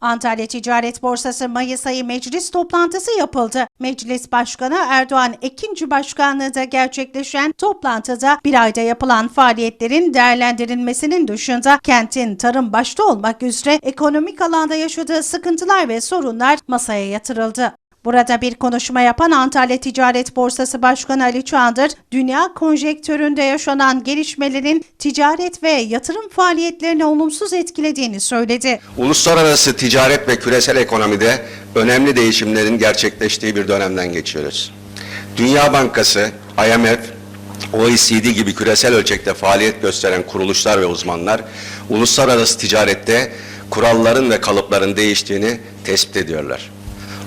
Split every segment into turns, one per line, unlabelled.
Antalya Ticaret Borsası Mayıs ayı meclis toplantısı yapıldı. Meclis Başkanı Erdoğan Ekinci Başkanlığı'nda gerçekleşen toplantıda bir ayda yapılan faaliyetlerin değerlendirilmesinin dışında kentin tarım başta olmak üzere ekonomik alanda yaşadığı sıkıntılar ve sorunlar masaya yatırıldı. Burada bir konuşma yapan Antalya Ticaret Borsası Başkanı Ali Çandır, dünya konjektöründe yaşanan gelişmelerin ticaret ve yatırım faaliyetlerini olumsuz etkilediğini söyledi.
Uluslararası ticaret ve küresel ekonomide önemli değişimlerin gerçekleştiği bir dönemden geçiyoruz. Dünya Bankası, IMF, OECD gibi küresel ölçekte faaliyet gösteren kuruluşlar ve uzmanlar uluslararası ticarette kuralların ve kalıpların değiştiğini tespit ediyorlar.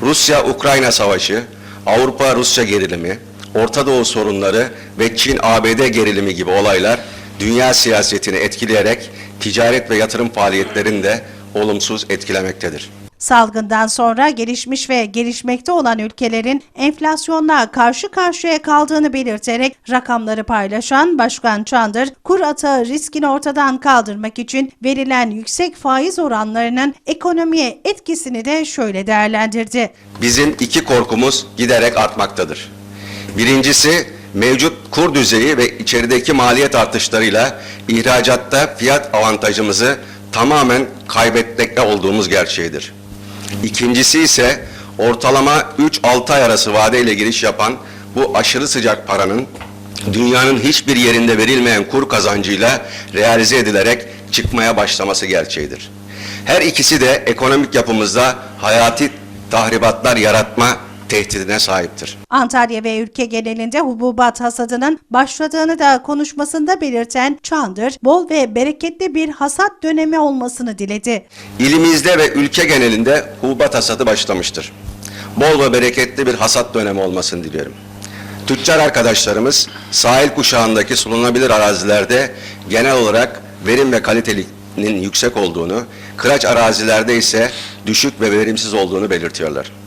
Rusya-Ukrayna savaşı, Avrupa-Rusya gerilimi, Orta Doğu sorunları ve Çin-ABD gerilimi gibi olaylar dünya siyasetini etkileyerek ticaret ve yatırım faaliyetlerini de olumsuz etkilemektedir.
Salgından sonra gelişmiş ve gelişmekte olan ülkelerin enflasyonla karşı karşıya kaldığını belirterek rakamları paylaşan Başkan Çandır, kur atağı riskini ortadan kaldırmak için verilen yüksek faiz oranlarının ekonomiye etkisini de şöyle değerlendirdi.
Bizim iki korkumuz giderek artmaktadır. Birincisi mevcut kur düzeyi ve içerideki maliyet artışlarıyla ihracatta fiyat avantajımızı tamamen kaybetmekte olduğumuz gerçeğidir. İkincisi ise ortalama 3-6 ay arası vadeyle giriş yapan bu aşırı sıcak paranın dünyanın hiçbir yerinde verilmeyen kur kazancıyla realize edilerek çıkmaya başlaması gerçeğidir. Her ikisi de ekonomik yapımızda hayati tahribatlar yaratma tehdidine sahiptir.
Antalya ve ülke genelinde hububat hasadının başladığını da konuşmasında belirten Çandır, bol ve bereketli bir hasat dönemi olmasını diledi.
İlimizde ve ülke genelinde hububat hasadı başlamıştır. Bol ve bereketli bir hasat dönemi olmasını diliyorum. Tüccar arkadaşlarımız sahil kuşağındaki sulanabilir arazilerde genel olarak verim ve kalitenin yüksek olduğunu, kıraç arazilerde ise düşük ve verimsiz olduğunu belirtiyorlar.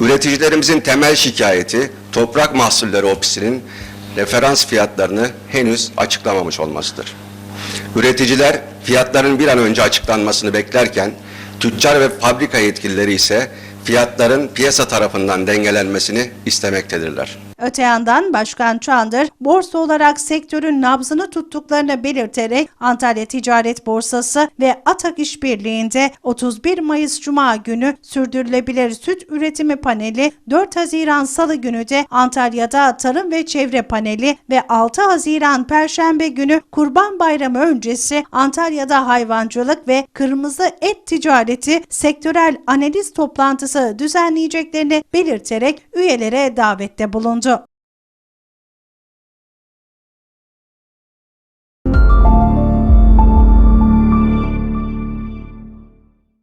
Üreticilerimizin temel şikayeti Toprak Mahsulleri Ofisi'nin referans fiyatlarını henüz açıklamamış olmasıdır. Üreticiler fiyatların bir an önce açıklanmasını beklerken tüccar ve fabrika yetkilileri ise fiyatların piyasa tarafından dengelenmesini istemektedirler.
Öte yandan Başkan Çandır, borsa olarak sektörün nabzını tuttuklarını belirterek Antalya Ticaret Borsası ve Atak İşbirliği'nde 31 Mayıs Cuma günü sürdürülebilir süt üretimi paneli, 4 Haziran Salı günü de Antalya'da Tarım ve Çevre paneli ve 6 Haziran Perşembe günü Kurban Bayramı öncesi Antalya'da hayvancılık ve kırmızı et ticareti sektörel analiz toplantısı düzenleyeceklerini belirterek üyelere davette bulundu.